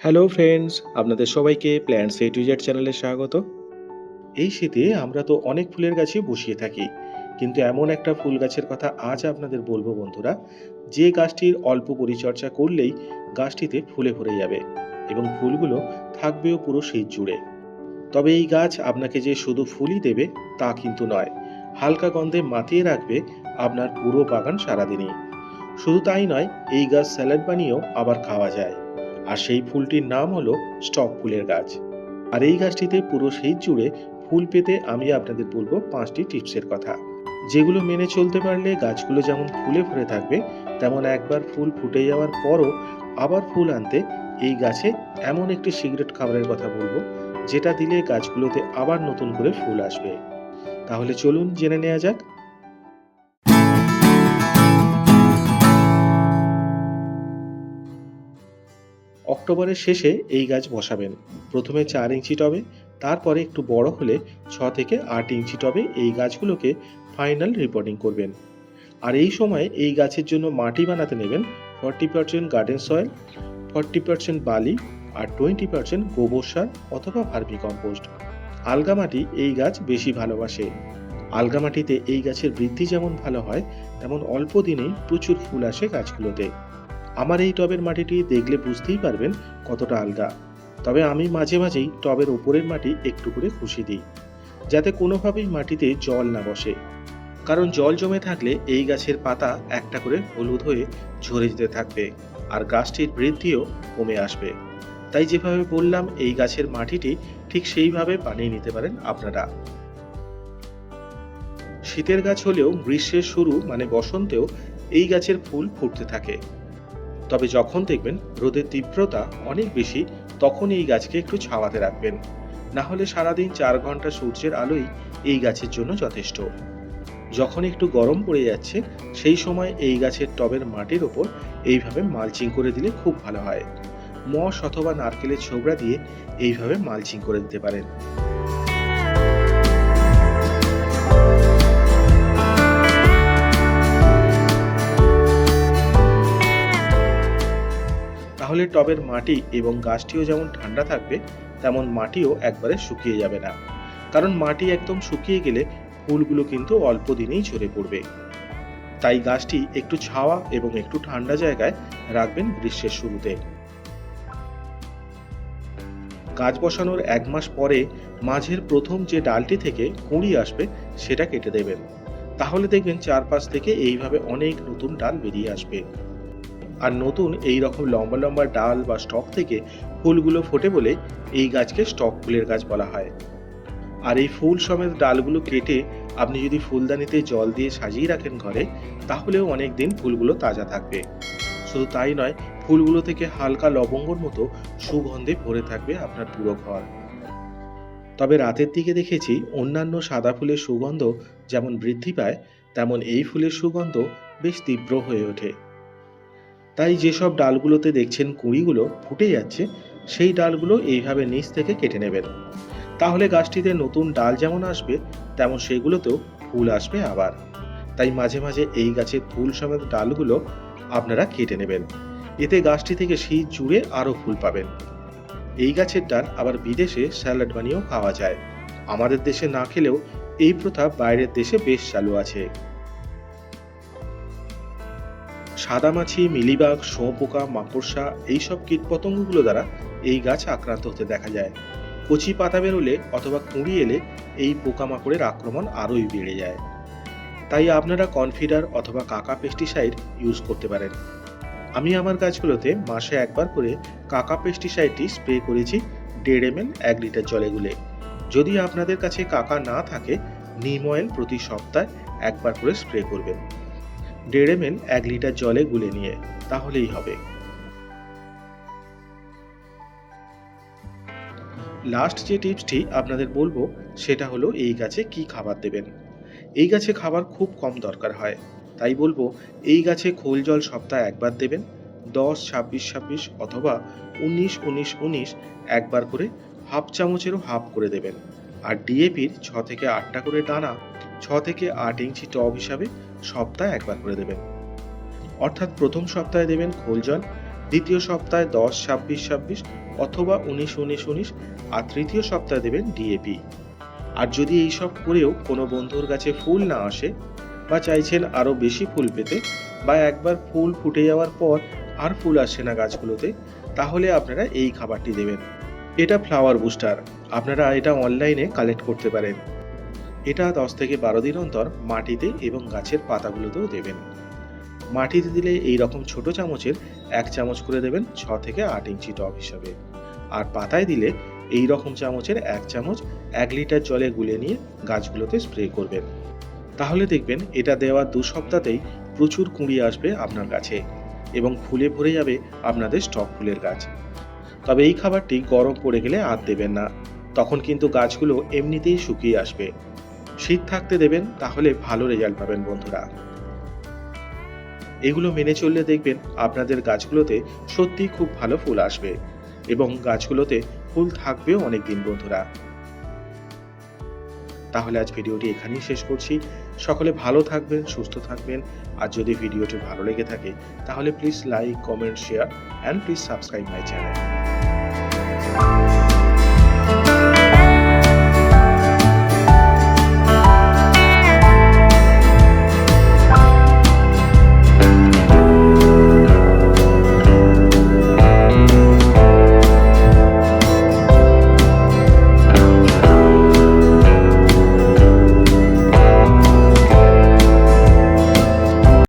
Hello friends, আপনাদের সবাইকে plants A to Z চ্যানেলে স্বাগত। এই শীতে আমরা তো অনেক ফুলের গাছই বসিয়ে থাকি, কিন্তু এমন একটা ফুল গাছের কথা আজ আপনাদের বলব বন্ধুরা, যে গাছটির অল্প পরিচর্যা করলেই গাছটিতে ফুলে ভরে যাবে এবং ফুলগুলো থাকবেও পুরো শীত জুড়ে। তবে এই গাছ আপনাকে যে শুধু ফুলই দেবে তা কিন্তু নয়, হালকা গন্ধে মাতিয়ে রাখবে আপনার পুরো বাগান সারাদিনই। শুধু তাই নয়, এই গাছ স্যালাড বানিয়েও আবার খাওয়া যায়। আর সেই ফুলটির নাম হলো স্টক ফুলের গাছ। আর এই গাছটিতে পুরো সেই জুড়ে ফুল পেতে আমি আপনাদের বলব পাঁচটি টিপসের কথা। যেগুলো মেনে চলতে পারলে গাছগুলো যেমন ফুলে ভরে থাকবে, তেমন একবার ফুল ফুটে যাওয়ার পরও আবার ফুল আনতে এই গাছে এমন একটি সিগারেট খাবারের কথা বলব, যেটা দিলে গাছগুলোতে আবার নতুন করে ফুল আসবে। তাহলে চলুন জেনে নেওয়া যাক অক্টোবরের শেষে এই গাছ বসাবেন। প্রথমে চার ইঞ্চি টবে, তারপরে একটু বড় হলে ছ থেকে আট ইঞ্চি টবে এই গাছগুলোকে ফাইনাল রিপোর্টিং করবেন। আর এই সময় এই গাছের জন্য মাটি বানাতে নেবেন forty percent garden soil, forty percent বালি আর টোয়েন্টি পার্সেন্ট গোবর সার অথবা ভার্মি কম্পোস্ট। আলগা মাটি এই গাছ বেশি ভালোবাসে। আলগা মাটিতে এই গাছের বৃদ্ধি যেমন ভালো হয়, তেমন অল্প দিনেই প্রচুর ফুল আসে গাছগুলোতে। আমার এই টবের মাটিটি দেখলে বুঝতেই পারবেন কতটা আলগা। তবে আমি মাঝে মাঝেই টবের ওপরের মাটি একটু করে খুশি দিই, যাতে কোনোভাবেই মাটিতে জল না বসে। কারণ জল জমে থাকলে এই গাছের পাতা একটা করে হলুদ হয়ে ঝরে যেতে থাকবে আর গাছটির বৃদ্ধিও কমে আসবে। তাই যেভাবে বললাম, এই গাছের মাটিটি ঠিক সেইভাবে বানিয়ে নিতে পারেন আপনারা। শীতের গাছ হলেও গ্রীষ্মের শুরু মানে বসন্তেও এই গাছের ফুল ফুটতে থাকে। তবে যখন দেখবেন রোদের তীব্রতা অনেক বেশি, তখন এই গাছকে একটু ছাওয়াতে রাখবেন। না হলে সারাদিন চার ঘণ্টা সূর্যের আলোই এই গাছের জন্য যথেষ্ট। যখন একটু গরম পড়ে যাচ্ছে, সেই সময় এই গাছের টবের মাটির ওপর এইভাবে মালচিং করে দিলে খুব ভালো হয়। মশ অথবা নারকেলের ছোবড়া দিয়ে এইভাবে মালচিং করে দিতে পারেন। তাহলে টবের মাটি এবং গাছটিও যেমন ঠান্ডা থাকবে, তেমন মাটিও একবারে শুকিয়ে যাবে না। কারণ মাটি একদম শুকিয়ে গেলে ফুলগুলো কিন্তু অল্প দিনেই ঝরে পড়বে। তাই গাছটি একটু ছাওয়া এবং একটু ঠান্ডা জায়গায় রাখবেন গ্রীষ্মের শুরুতে। গাছ বসানোর এক মাস পরে মাঝের প্রথম যে ডালটি থেকে কুঁড়ি আসবে, সেটা কেটে দেবেন। তাহলে দেখবেন চারপাশ থেকে এইভাবে অনেক নতুন ডাল বেরিয়ে আসবে। আর নতুন এই রকম লম্বা লম্বা ডাল বা স্টক থেকে ফুলগুলো ফোটে বলে এই গাছকে স্টক ফুলের গাছ বলা হয়। আর এই ফুল সমেত ডালগুলো কেটে আপনি যদি ফুলদানিতে জল দিয়ে সাজিয়ে রাখেন ঘরে, তাহলেও অনেক দিন ফুলগুলো তাজা থাকবে। শুধু তাই নয়, ফুলগুলো থেকে হালকা লবঙ্গর মতো সুগন্ধে ভরে থাকবে আপনার পুরো ঘর। তবে রাতের দিকে দেখেছি অন্যান্য সাদা ফুলের সুগন্ধ যেমন বৃদ্ধি পায়, তেমন এই ফুলের সুগন্ধ বেশ তীব্র হয়ে ওঠে। তাই যেসব ডালগুলোতে দেখছেন কুঁড়িগুলো ফুটে যাচ্ছে, সেই ডালগুলো এইভাবে নিচ থেকে কেটে নেবেন। তাহলে গাছটিতে নতুন ডাল যেমন আসবে, তেমন সেগুলোতেও ফুল আসবে আবার। তাই মাঝে মাঝে এই গাছের ফুল সমেত ডালগুলো আপনারা কেটে নেবেন। এতে গাছটি থেকে শীত জুড়ে আরও ফুল পাবেন। এই গাছের ডাল আবার বিদেশে স্যালাড বানিয়েও খাওয়া যায়। আমাদের দেশে না খেলেও এই প্রথা বাইরের দেশে বেশ চালু আছে। সাদামাছি, মিলিবাগ শুঁয়োপোকা মাকড়সা এইসব কীটপতঙ্গগুলো দ্বারা এই গাছ আক্রান্ত হতে দেখা যায়। কচি পাতা বেরোলে অথবা কুঁড়ি এলে এই পোকামাকড়ের আক্রমণ আরোই বেড়ে যায়। তাই আপনারা কনফিডার অথবা কাকা পেস্টিসাইড ইউজ করতে পারেন। আমি আমার গাছগুলোতে মাসে একবার করে কাকা পেস্টিসাইডটি স্প্রে করেছি দেড় এম এল এক লিটার জলে গুলে। যদি আপনাদের কাছে কাকা না থাকে, নিম অয়েল প্রতি সপ্তাহে একবার করে স্প্রে করবেন। দেড় এম এক লিটার জলে গুলে নিয়ে, তাহলেই হবে। লাস্ট যে টিপসটি আপনাদের বলব, সেটা হলো এই গাছে কি খাবার দেবেন। এই গাছে খাবার খুব কম দরকার হয়। তাই বলব, এই গাছে খোল জল সপ্তাহে একবার দেবেন, দশ, ছাব্বিশ ছাব্বিশ অথবা উনিশ উনিশ উনিশ একবার করে হাফ চামচেরও হাফ করে দেবেন। আর ডিএপির ছ থেকে আটটা করে দানা, ছ থেকে আট ইঞ্চি টব হিসাবে সপ্তাহে একবার করে দেবেন। অর্থাৎ প্রথম সপ্তাহে দেবেন খোল জল, দ্বিতীয় সপ্তাহে দশ, ছাব্বিশ ছাব্বিশ অথবা উনিশ উনিশ উনিশ আর তৃতীয় সপ্তাহে দেবেন ডিএপি আর যদি এইসব করেও কোনো বন্ধুর কাছে ফুল না আসে বা চাইছেন আরও বেশি ফুল পেতে বা একবার ফুল ফুটে যাওয়ার পর আর ফুল আসছে না গাছগুলোতে, তাহলে আপনারা এই খাবারটি দেবেন। এটা ফ্লাওয়ার বুস্টার আপনারা এটা অনলাইনে কালেক্ট করতে পারেন। এটা দশ থেকে বারো দিন অন্তর মাটিতে এবং গাছের পাতাগুলোতেও দেবেন। মাটিতে দিলে এই রকম ছোট চামচের এক চামচ করে দেবেন ছ থেকে আট ইঞ্চি টব হিসাবে। আর পাতায় দিলে এই রকম চামচের এক চামচ এক লিটার জলে গুলে নিয়ে গাছগুলোতে স্প্রে করবেন। তাহলে দেখবেন এটা দেওয়ার দু সপ্তাহতেই প্রচুর কুঁড়ি আসবে আপনার গাছে এবং ফুলে ভরে যাবে আপনাদের স্টক ফুলের গাছ। তবে এই খাবারটি গরম পড়ে গেলে আর দেবেন না। তখন কিন্তু গাছগুলো এমনিতেই শুকিয়ে আসবে। শীত থাকতে দেবেন, তাহলে ভালো রেজাল্ট পাবেন বন্ধুরা। এগুলো মেনে চললে দেখবেন আপনাদের গাছগুলোতে সত্যি খুব ভালো ফুল আসবে এবং গাছগুলোতে ফুল থাকবেও অনেক দিন বন্ধুরা। তাহলে আজ ভিডিওটি এখানেই শেষ করছি। সকলে ভালো থাকবেন, সুস্থ থাকবেন। আর যদি ভিডিওটি ভালো লেগে থাকে, তাহলে please like comment share and please subscribe my channel